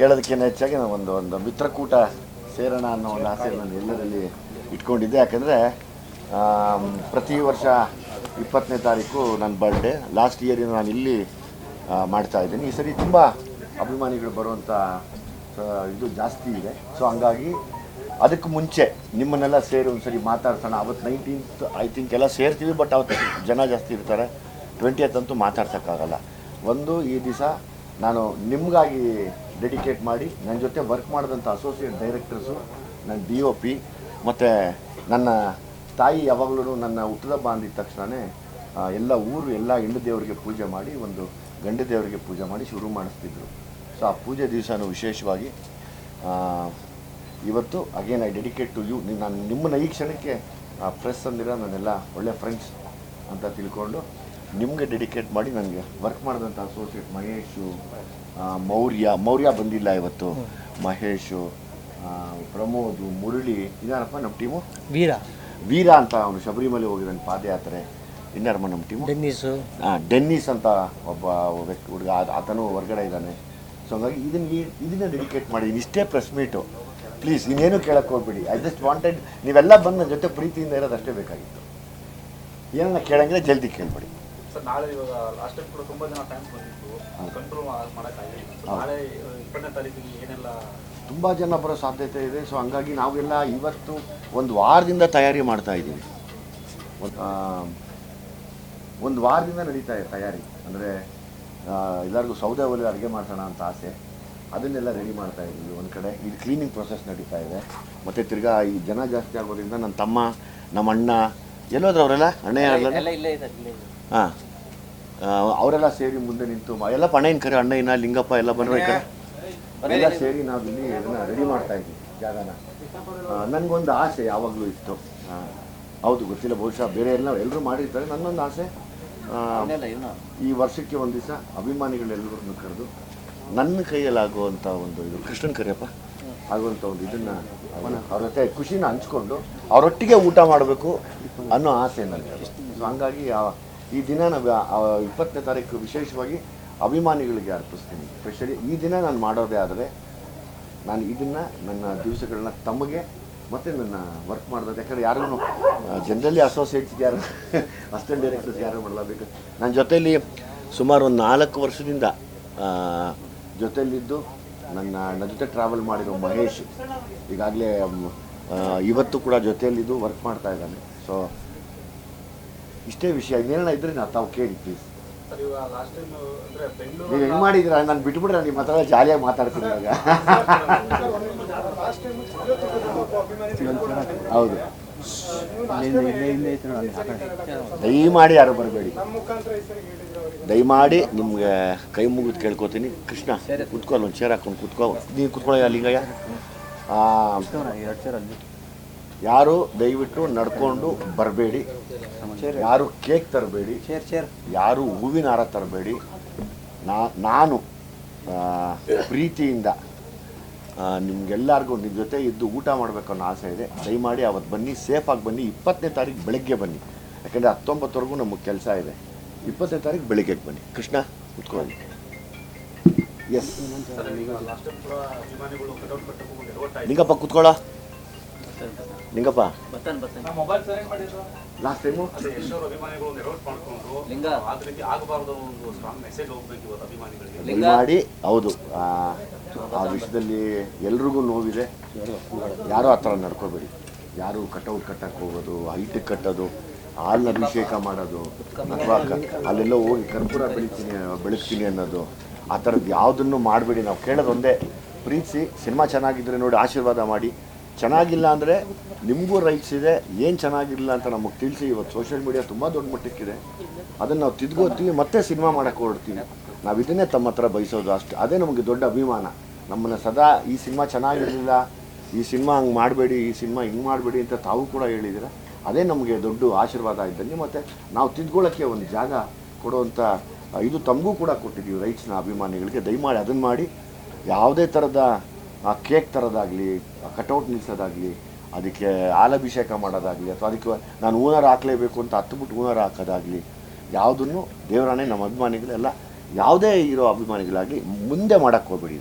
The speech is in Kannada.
ಕೇಳೋದಕ್ಕಿಂತ ಹೆಚ್ಚಾಗಿ ನಾವು ಒಂದು ಒಂದು ಮಿತ್ರಕೂಟ ಸೇರೋಣ ಅನ್ನೋ ಒಂದು ಆಸೆ ನಾನು ಎಲ್ಲರಲ್ಲಿ ಇಟ್ಕೊಂಡಿದ್ದೆ. ಯಾಕಂದರೆ ಪ್ರತಿ ವರ್ಷ ಇಪ್ಪತ್ತನೇ ತಾರೀಕು ನನ್ನ ಬರ್ಡೇ ಲಾಸ್ಟ್ ಇಯರಿನ ನಾನು ಇಲ್ಲಿ ಮಾಡ್ತಾ ಇದ್ದೀನಿ. ಈ ಸರಿ ತುಂಬ ಅಭಿಮಾನಿಗಳು ಬರುವಂಥ ಇದು ಜಾಸ್ತಿ ಇದೆ. ಸೊ ಹಂಗಾಗಿ ಅದಕ್ಕೆ ಮುಂಚೆ ನಿಮ್ಮನ್ನೆಲ್ಲ ಸೇರಿ ಒಂದ್ಸರಿ ಮಾತಾಡ್ಸೋಣ. ಅವತ್ತು ನೈನ್ಟೀನ್ತ್ ಐ ಥಿಂಕ್ ಎಲ್ಲ ಸೇರ್ತೀವಿ ಬಟ್ ಅವತ್ತು ಜನ ಜಾಸ್ತಿ ಇರ್ತಾರೆ. ಟ್ವೆಂಟಿಯತ್ ಅಂತೂ ಮಾತಾಡ್ಸೋಕ್ಕಾಗಲ್ಲ. ಒಂದು, ಈ ದಿವಸ ನಾನು ನಿಮಗಾಗಿ ಡೆಡಿಕೇಟ್ ಮಾಡಿ ನನ್ನ ಜೊತೆ ವರ್ಕ್ ಮಾಡಿದಂಥ ಅಸೋಸಿಯೇಟ್ ಡೈರೆಕ್ಟರ್ಸು ನನ್ನ ಡಿ ಒ ಪಿ ಮತ್ತು ನನ್ನ ತಾಯಿ ಯಾವಾಗಲೂ ನನ್ನ ಹುಟ್ಟದಬ್ಬ ಅಂದಿದ ತಕ್ಷಣವೇ ಎಲ್ಲ ಊರು, ಎಲ್ಲ ಹೆಣ್ಣು ದೇವರಿಗೆ ಪೂಜೆ ಮಾಡಿ, ಒಂದು ಗಂಡು ದೇವರಿಗೆ ಪೂಜೆ ಮಾಡಿ ಶುರು ಮಾಡಿಸ್ತಿದ್ರು. ಸೊ ಆ ಪೂಜೆ ದಿವಸನೂ ವಿಶೇಷವಾಗಿ ಇವತ್ತು again I dedicate to you ನಾನು ನಿಮ್ಮನ್ನ ಈ ಕ್ಷಣಕ್ಕೆ ಪ್ರೆಸ್ ಅಂದಿರೋ ನನ್ನೆಲ್ಲ ಒಳ್ಳೆ ಫ್ರೆಂಡ್ಸ್ ಅಂತ ತಿಳ್ಕೊಂಡು ನಿಮಗೆ ಡೆಡಿಕೇಟ್ ಮಾಡಿ ನನಗೆ ವರ್ಕ್ ಮಾಡಿದಂಥ ಅಸೋಸಿಯೇಟ್ ಮಹೇಶು ಮೌರ್ಯ ಮೌರ್ಯ ಬಂದಿಲ್ಲ ಇವತ್ತು. ಮಹೇಶು ಪ್ರಮೋದ್ ಮುರಳಿ ಇದಾರಪ್ಪ ನಮ್ಮ ಟೀಮು ವೀರ. ವೀರ ಅಂತ ಅವನು ಶಬರಿಮಲೆ ಹೋಗಿದ್ದಾನೆ ಪಾದಯಾತ್ರೆ. ಇನ್ನಾರಮ್ಮ ನಮ್ಮ ಟೀಮು ಡೆನ್ನಿಸು. ಹಾಂ ಡೆನ್ನಿಸ್ ಅಂತ ಒಬ್ಬ ವ್ಯಕ್ತಿ ಹುಡುಗ ಆತನೂ ಹೊರಗಡೆ ಇದ್ದಾನೆ. ಸೊ ಹಂಗಾಗಿ ಇದನ್ನ ಇದನ್ನ ಡೆಡಿಕೇಟ್ ಮಾಡಿದ್ದೀನಿ ಇಷ್ಟೇ ಪ್ರೆಸ್ ಮೀಟು ಪ್ಲೀಸ್ ಇನ್ನೇನು ಕೇಳಕ್ಕೆ ಹೋಗ್ಬೇಡಿ. ಐ ಜಸ್ಟ್ ವಾಂಟೆಡ್ ನೀವೆಲ್ಲ ಬಂದ ಜೊತೆ ಪ್ರೀತಿಯಿಂದ ಇರೋದು ಅಷ್ಟೇ ಬೇಕಾಗಿತ್ತು. ಏನನ್ನ ಕೇಳಂಗಿದ್ರೆ ಜಲ್ದಿ ಕೇಳ್ಬೇಡಿ. ಸರ್ ನಾಳೆ ಇವಾಗ ಲಾಸ್ಟ್ ಟೈಮ್ ಕೂಡ ತುಂಬಾ ಜನ ಫ್ಯಾನ್ಸ್ ಬಂದಿತ್ತು ಕಂಟ್ರೋಲ್ ಮಾಡೋಕ್ಕಾಗಿಲ್ಲ ನಾಳೆ ಇಪ್ಪತ್ತನೇ ತಾರೀಕಿಗೆ ಏನೆಲ್ಲ ತುಂಬ ಜನ ಬರೋ ಸಾಧ್ಯತೆ ಇದೆ. ಸೊ ಹಂಗಾಗಿ ನಾವೆಲ್ಲ ಇವತ್ತು ಒಂದು ವಾರದಿಂದ ತಯಾರಿ ಮಾಡ್ತಾ ಇದ್ದೀವಿ. ಒಂದು ವಾರದಿಂದ ನಡೀತಾ ಇದೆ ತಯಾರಿ. ಅಂದರೆ ಎಲ್ಲರಿಗೂ ಸೌದೆ ಒಲೆ ಅಡುಗೆ ಮಾಡೋಣ ಅಂತ ಆಸೆ. ಅದನ್ನೆಲ್ಲ ರೆಡಿ ಮಾಡ್ತಾ ಇದ್ದೀವಿ ಒಂದು ಕಡೆ. ಇದು ಕ್ಲೀನಿಂಗ್ ಪ್ರೊಸೆಸ್ ನಡೀತಾ ಇದೆ. ಮತ್ತು ತಿರ್ಗಾ ಈ ಜನ ಜಾಸ್ತಿ ಆಗೋದ್ರಿಂದ ನನ್ನ ತಮ್ಮ ನಮ್ಮ ಅಣ್ಣ ಎಲ್ಲೋದ್ರು ಅವರೆಲ್ಲ? ಅಣ್ಣ ಹಾಂ. ಅವರೆಲ್ಲ ಸೇರಿ ಮುಂದೆ ನಿಂತು ಮ- ಎಲ್ಲ ಪಣ್ಣಯ್ಯನ ಕರೆ ಅಣ್ಣಯ್ಯನ ಲಿಂಗಪ್ಪ ಎಲ್ಲ ಬಂದ್ರೆ ಈ ಕಡೆ. ಎಲ್ಲ ಸೇರಿ ನಾವು ಇಲ್ಲಿ ಇದನ್ನ ರೆಡಿ ಮಾಡ್ತಾ ಇದ್ವಿ ಜಾಗನ. ಆ, ನನಗೊಂದು ಆಸೆ ಯಾವಾಗಲೂ ಇತ್ತು. ಆ, ಹೌದು ಗೊತ್ತಿಲ್ಲ ಬಹುಶಃ ಬೇರೆ ಎಲ್ಲ ಎಲ್ಲರೂ ಮಾಡಿರ್ತಾರೆ ನನ್ನೊಂದು ಆಸೆ. ಆ, ಈ ವರ್ಷಕ್ಕೆ ಒಂದು ದಿವಸ ಅಭಿಮಾನಿಗಳೆಲ್ಲರನ್ನು ಕರೆದು ನನ್ನ ಕೈಯಲ್ಲಾಗುವಂಥ ಒಂದು ಇದು ಕೃಷ್ಣನ್ ಕರಿಯಪ್ಪ ಆಗುವಂಥ ಒಂದು ಇದನ್ನು ಅವ್ರ ಜೊತೆ ಖುಷಿನ ಹಂಚ್ಕೊಂಡು ಅವರೊಟ್ಟಿಗೆ ಊಟ ಮಾಡಬೇಕು ಅನ್ನೋ ಆಸೆ ನನಗೆ. ಸೊ ಹಂಗಾಗಿ ಆ- ಈ ದಿನ ನಾವು ಇಪ್ಪತ್ತನೇ ತಾರೀಕು ವಿಶೇಷವಾಗಿ ಅಭಿಮಾನಿಗಳಿಗೆ ಅರ್ಪಿಸ್ತೀನಿ. ಸ್ಪೆಷಲಿ ಈ ದಿನ ನಾನು ಮಾಡೋದೇ ಆದರೆ ನಾನು ಇದನ್ನು ನನ್ನ ದಿವಸಗಳನ್ನ ತಮಗೆ ಮತ್ತು ನನ್ನ ವರ್ಕ್ ಮಾಡೋದು ಯಾಕಂದರೆ ಯಾರೂ ಜನರಲಿ ಅಸೋಸಿಯೇಟ್ಸ್ ಯಾರು ಅಸಿಸ್ಟೆಂಟ್ ಡೈರೆಕ್ಟರ್ಸ್ ಯಾರು ಮಾಡಲೇಬೇಕು ನನ್ನ ಜೊತೆಯಲ್ಲಿ ಸುಮಾರು ಒಂದು ನಾಲ್ಕು ವರ್ಷದಿಂದ ಜೊತೆಯಲ್ಲಿದ್ದು ನನ್ನ ನನ್ನ ಜೊತೆ ಟ್ರಾವೆಲ್ ಮಾಡಿರೋ ಮಹೇಶ್ ಈಗಾಗಲೇ ಇವತ್ತು ಕೂಡ ಜೊತೆಯಲ್ಲಿದ್ದು ವರ್ಕ್ ಮಾಡ್ತಾ ಇದ್ದಾನೆ. ಸೊ ಇಷ್ಟೇ ವಿಷಯ. ಇನ್ನೇನ ಇದ್ರೆ ನಾ ತಾವು ಕೇಳಿ ಪ್ಲೀಸ್ ಲಾಸ್ಟ್ ಟೈಮ್ ಅಂದ್ರೆ ಬೆಂಗಳೂರು ನೀವು ಹೆಂಗೆ ಮಾಡಿದ್ರ? ನಾನು ಬಿಟ್ಬಿಡ್ರೆ ನಿಮ್ಮ ಹತ್ರ ಜಾಲಿಯಾಗಿ ಮಾತಾಡ್ತೀನಿ ಇವಾಗ. ಹೌದು. ದಯಮಾಡಿ ಯಾರು ಬರಬೇಡಿ. ದಯಮಾಡಿ ನಿಮ್ಗೆ ಕೈ ಮುಗಿದು ಕೇಳ್ಕೊತೀನಿ. ಕೃಷ್ಣ ಕುತ್ಕೊ ಒಂದು ಚೇರ್ ಹಾಕೊಂಡು ಕುತ್ಕೋ. ನೀನು ಕುತ್ಕೊಳ್ಳೋ ಲಿಂಗಯ್ಯ. ಆ, ಯಾರು ದಯವಿಟ್ಟು ನಡ್ಕೊಂಡು ಬರಬೇಡಿ. ಯಾರು ಕೇಕ್ ತರಬೇಡಿ. ಯಾರು ಹೂವಿನ ಹಾರ ತರಬೇಡಿ. ನಾ ನಾನು ಪ್ರೀತಿಯಿಂದ ನಿಮ್ಗೆಲ್ಲರಿಗೂ ನಿಮ್ಮ ಜೊತೆ ಇದ್ದು ಊಟ ಮಾಡಬೇಕು ಅನ್ನೋ ಆಸೆ ಇದೆ. ದಯಮಾಡಿ ಅವತ್ತು ಬನ್ನಿ ಸೇಫಾಗಿ ಬನ್ನಿ. ಇಪ್ಪತ್ತನೇ ತಾರೀಕು ಬೆಳಗ್ಗೆ ಬನ್ನಿ. ಯಾಕಂದರೆ ಹತ್ತೊಂಬತ್ತವರೆಗೂ ನಮಗೆ ಕೆಲಸ ಇದೆ. ಇಪ್ಪತ್ತನೇ ತಾರೀಕು ಬೆಳಗ್ಗೆಗೆ ಬನ್ನಿ. ಕೃಷ್ಣ ಕುತ್ಕೊಳ್ಳಿ. ಎಸ್ ನಿಂಗಪ್ಪ ಕುತ್ಕೊಳ್ಳೋ. ಲಿಂಗಪ್ಪ? ಬತ್ತಾನೆ ಬತ್ತಾನೆ. ಮೊಬೈಲ್ ಸರಿ ಮಾಡಿದ್ರು ಲಾಸ್ಟ್ ಟೈಮು ಮಾಡಿ ಎಷ್ಟೋ ಅಭಿಮಾನಿಗಳು ಎಡವಟ್ ಮಾಡ್ಕೊಂಡು ಲಿಂಗ. ಆ ರೀತಿ ಆಗಬಾರ್ದು ಒಂದು ಸ್ಟ್ರಾಂಗ್ ಮೆಸೇಜ್ ಹೋಗ್ಬೇಕು ಇವತ್ತು ಅಭಿಮಾನಿಗಳಿಗೆ. ಲಿಂಗ. ಹೌದು. ಆ, ವಿಷಯದಲ್ಲಿ ಎಲ್ರಿಗೂ ನೋವಿದೆ. ಯಾರು ಆ ಥರ ನಡ್ಕೋಬೇಡಿ. ಯಾರು ಕಟೌಟ್ ಕಟ್ಟಕ್ಕೆ ಹೋಗೋದು ಹೈಟಿಗೆ ಕಟ್ಟೋದು ಹಾಲನ್ನ ಅಭಿಷೇಕ ಮಾಡೋದು ಅಥವಾ ಅಲ್ಲೆಲ್ಲ ಅಲ್ಲೆಲ್ಲೋ ಹೋಗಿ ಕರ್ಪೂರ ಬೆಳಿತೀನಿ ಬೆಳಗ್ತೀನಿ ಅನ್ನೋದು ಆ ಥರದ್ದು ಯಾವುದನ್ನು ಮಾಡಬೇಡಿ. ನಾವು ಕೇಳೋದು ಒಂದೇ ಪ್ರೀತಿಸಿ ಸಿನಿಮಾ ಚೆನ್ನಾಗಿದ್ದರೆ ನೋಡಿ ಆಶೀರ್ವಾದ ಮಾಡಿ. ಚೆನ್ನಾಗಿಲ್ಲ ಅಂದರೆ ನಿಮಗೂ ರೈಟ್ಸ್ ಇದೆ, ಏನು ಚೆನ್ನಾಗಿಲ್ಲ ಅಂತ ನಮಗೆ ತಿಳಿಸಿ. ಇವತ್ತು ಸೋಷಿಯಲ್ ಮೀಡಿಯಾ ತುಂಬ ದೊಡ್ಡ ಮಟ್ಟಕ್ಕಿದೆ. ಅದನ್ನು ನಾವು ತಿದ್ಕೋತೀವಿ, ಮತ್ತೆ ಸಿನಿಮಾ ಮಾಡೋಕ್ಕೆ ಹೊರಡ್ತೀವಿ. ನಾವು ಇದನ್ನೇ ತಮ್ಮ ಹತ್ರ ಬಯಸೋದು ಅಷ್ಟು. ಅದೇ ನಮಗೆ ದೊಡ್ಡ ಅಭಿಮಾನ. ನಮ್ಮನ್ನು ಸದಾ ಈ ಸಿನಿಮಾ ಚೆನ್ನಾಗಿರಲಿಲ್ಲ, ಈ ಸಿನಿಮಾ ಹಂಗೆ ಮಾಡಬೇಡಿ, ಈ ಸಿನಿಮಾ ಹಿಂಗೆ ಮಾಡಬೇಡಿ ಅಂತ ತಾವು ಕೂಡ ಹೇಳಿದ್ದೀರ ಅದೇ ನಮಗೆ ದೊಡ್ಡ ಆಶೀರ್ವಾದ ಇದ್ದಂಗೆ ಮತ್ತು ನಾವು ತಿದ್ಕೊಳ್ಳೋಕ್ಕೆ ಒಂದು ಜಾಗ ಕೊಡುವಂಥ ಇದು ತಮಗೂ ಕೂಡ ಕೊಟ್ಟಿದ್ದೀವಿ ರೈಟ್ಸ್ನ ಅಭಿಮಾನಿಗಳಿಗೆ. ದಯಮಾಡಿ ಅದನ್ನು ಮಾಡಿ, ಯಾವುದೇ ಥರದ ಆ ಕೇಕ್ ತರೋದಾಗಲಿ ಕಟೌಟ್ ನಿಲ್ಲಿಸೋದಾಗಲಿ ಅದಕ್ಕೆ ಹಾಲಭಿಷೇಕ ಮಾಡೋದಾಗಲಿ, ಅಥವಾ ಅದಕ್ಕೆ ನಾನು ಊನರ್ ಹಾಕಲೇಬೇಕು ಅಂತ ಹತ್ತುಬಿಟ್ಟು ಊನರ್ ಹಾಕೋದಾಗಲಿ, ಯಾವುದನ್ನು ದೇವರಾಣೆ ನಮ್ಮ ಅಭಿಮಾನಿಗಳೆಲ್ಲ ಯಾವುದೇ ಇರೋ ಅಭಿಮಾನಿಗಳಾಗಲಿ ಮುಂದೆ ಮಾಡೋಕ್ಕೆ ಹೋಗ್ಬೇಡಿ